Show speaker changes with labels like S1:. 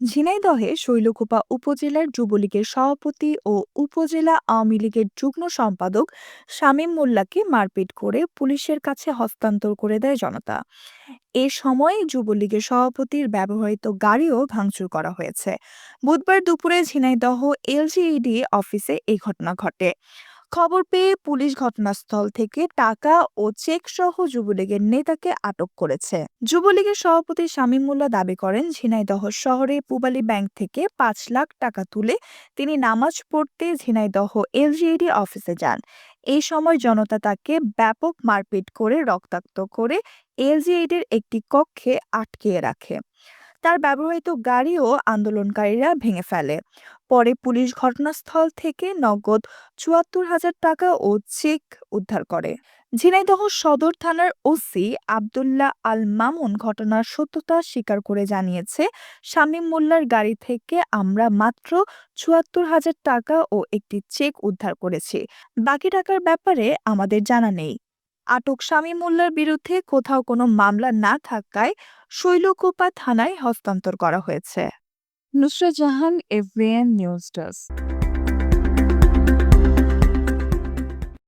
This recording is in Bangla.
S1: ঝিনাইদহে শৈলকুপা উপজেলার যুবলীগের সভাপতি ও উপজেলা আওয়ামী লীগের যুগ্ম সম্পাদক শামীম মোল্লাকে মারপিট করে পুলিশের কাছে হস্তান্তর করে দেয় জনতা। এ সময় যুবলীগের সভাপতির ব্যবহৃত গাড়িও ভাঙচুর করা হয়েছে। বুধবার দুপুরে ঝিনাইদহ এলজিইডি অফিসে এই ঘটনা ঘটে। খবর পেয়ে পুলিশ ঘটনাস্থল থেকে টাকা ও চেক সহ যুবলীগের নেতাকে আটক করেছে। যুবলীগের সভাপতি শামীম মোল্লা দাবি করেন, ঝিনাইদহ শহরে পূবালী ব্যাংক থেকে পাঁচ লাখ টাকা তুলে তিনি নামাজ পড়তে ঝিনাইদহ এলজিইডি অফিসে যান। এই সময় জনতা তাকে ব্যাপক মারপিট করে রক্তাক্ত করে এলজিইডির একটি কক্ষে আটকিয়ে রাখে। তার ব্যবহৃত গাড়িও আন্দোলনকারীরা ভেঙে ফেলে। পরে পুলিশ ঘটনাস্থল থেকে নগদ চুয়াত্তর হাজার টাকা ও চেক উদ্ধার করে। ঝিনাইদহ সদর থানার ওসি আবদুল্লাহ আল মামুন ঘটনার সত্যতা স্বীকার করে জানিয়েছে, শামীম মোল্লার গাড়ি থেকে আমরা মাত্র চুয়াত্তর হাজার টাকা ও একটি চেক উদ্ধার করেছি। বাকি টাকার ব্যাপারে আমাদের জানা নেই। আটক স্বামী মোল্লার বিরুদ্ধে কোথাও কোনো মামলা না থাকায় শৈলকোপা থানায় হস্তান্তর করা হয়েছে।
S2: Nusra Jahan, FBN news desk.